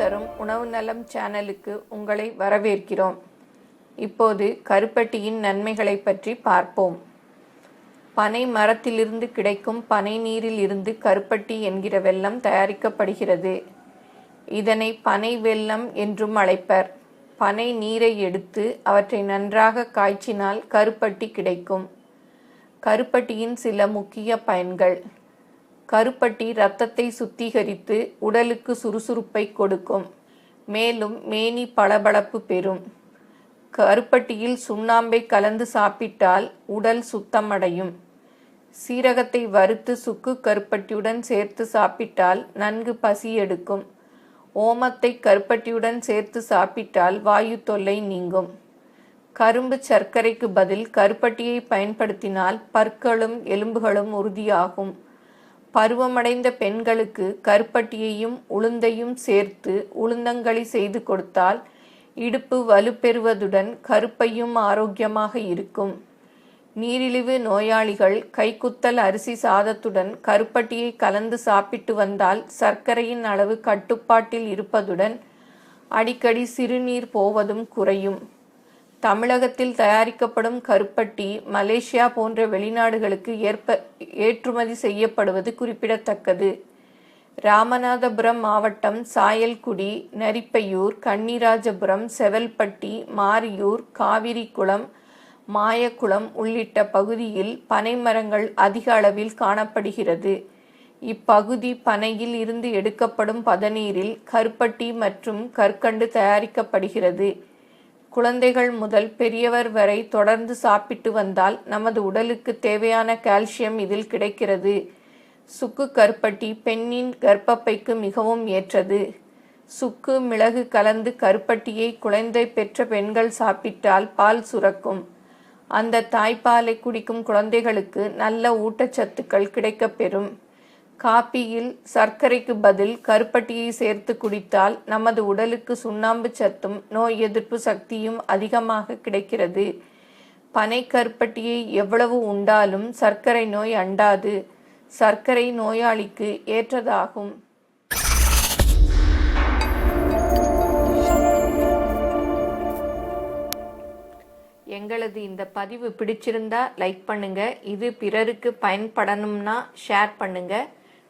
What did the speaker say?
தரும் உணவு நலம் சேனலுக்கு உங்களை வரவேற்கிறோம். இப்போது கருப்பட்டியின் நன்மைகளை பற்றி பார்ப்போம். பனை மரத்திலிருந்து கிடைக்கும் பனை நீரில் இருந்து கருப்பட்டி என்கிற வெள்ளம் தயாரிக்கப்படுகிறது. இதனை பனை வெல்லம் என்றும் அழைப்பர். பனை நீரை எடுத்து அவற்றை நன்றாக காய்ச்சினால் கருப்பட்டி கிடைக்கும். கருப்பட்டியின் சில முக்கிய பயன்கள். கருப்பட்டி இரத்தத்தை சுத்திகரித்து உடலுக்கு சுறுசுறுப்பை கொடுக்கும். மேலும் மேனி பளபளப்பு பெறும். கருப்பட்டியில் சுண்ணாம்பை கலந்து சாப்பிட்டால் உடல் சுத்தமடையும். சீரகத்தை வறுத்து சுக்கு கருப்பட்டியுடன் சேர்த்து சாப்பிட்டால் நன்கு பசி எடுக்கும். ஓமத்தை கருப்பட்டியுடன் சேர்த்து சாப்பிட்டால் வாயு தொல்லை நீங்கும். கரும்பு சர்க்கரைக்கு பதில் கருப்பட்டியை பயன்படுத்தினால் பற்களும் எலும்புகளும் உறுதியாகும். பருவமடைந்த பெண்களுக்கு கருப்பட்டியையும் உளுந்தையும் சேர்த்து உளுந்தங்களி செய்து கொடுத்தால் இடுப்பு வலுப்பெறுவதுடன் கருப்பையும் ஆரோக்கியமாக இருக்கும். நீரிழிவு நோயாளிகள் கைக்குத்தல் அரிசி சாதத்துடன் கருப்பட்டியை கலந்து சாப்பிட்டு வந்தால் சர்க்கரையின் அளவு கட்டுப்பாட்டில் இருப்பதுடன் அடிக்கடி சிறுநீர் போவதும் குறையும். தமிழகத்தில் தயாரிக்கப்படும் கருப்பட்டி மலேசியா போன்ற வெளிநாடுகளுக்கு ஏற்ப ஏற்றுமதி செய்யப்படுவது குறிப்பிடத்தக்கது. ராமநாதபுரம் மாவட்டம் சாயல்குடி நரிப்பையூர் கன்னிராஜபுரம் செவல்பட்டி மாரியூர் காவிரிக்குளம் மாயக்குளம் உள்ளிட்ட பகுதியில் பனை மரங்கள் அதிக அளவில் காணப்படுகிறது. இப்பகுதி பனையில் இருந்து எடுக்கப்படும் பதநீரில் கருப்பட்டி மற்றும் கற்கண்டு தயாரிக்கப்படுகிறது. குழந்தைகள் முதல் பெரியவர் வரை தொடர்ந்து சாப்பிட்டு வந்தால் நமது உடலுக்கு தேவையான கால்சியம் இதில் கிடைக்கிறது. சுக்கு கருப்பட்டி பெண்ணின் கர்ப்பப்பைக்கு மிகவும் ஏற்றது. சுக்கு மிளகு கலந்து கருப்பட்டியை குழந்தை பெற்ற பெண்கள் சாப்பிட்டால் பால் சுரக்கும். அந்த தாய்ப்பாலை குடிக்கும் குழந்தைகளுக்கு நல்ல ஊட்டச்சத்துக்கள் கிடைக்கப்பெறும். காப்பியில் சர்க்கரைக்கு பதில் கருப்பட்டியை சேர்த்து குடித்தால் நமது உடலுக்கு சுண்ணாம்பு சத்தும் நோய் எதிர்ப்பு சக்தியும் அதிகமாக கிடைக்கிறது. பனை கருப்பட்டியை எவ்வளவு உண்டாலும் சர்க்கரை நோய் அண்டாது. சர்க்கரை நோயாளிக்கு ஏற்றதாகும். எங்களது இந்த பதிவு பிடிச்சிருந்தா லைக் பண்ணுங்க. இது பிறருக்கு பயன்படணும்னா ஷேர் பண்ணுங்க.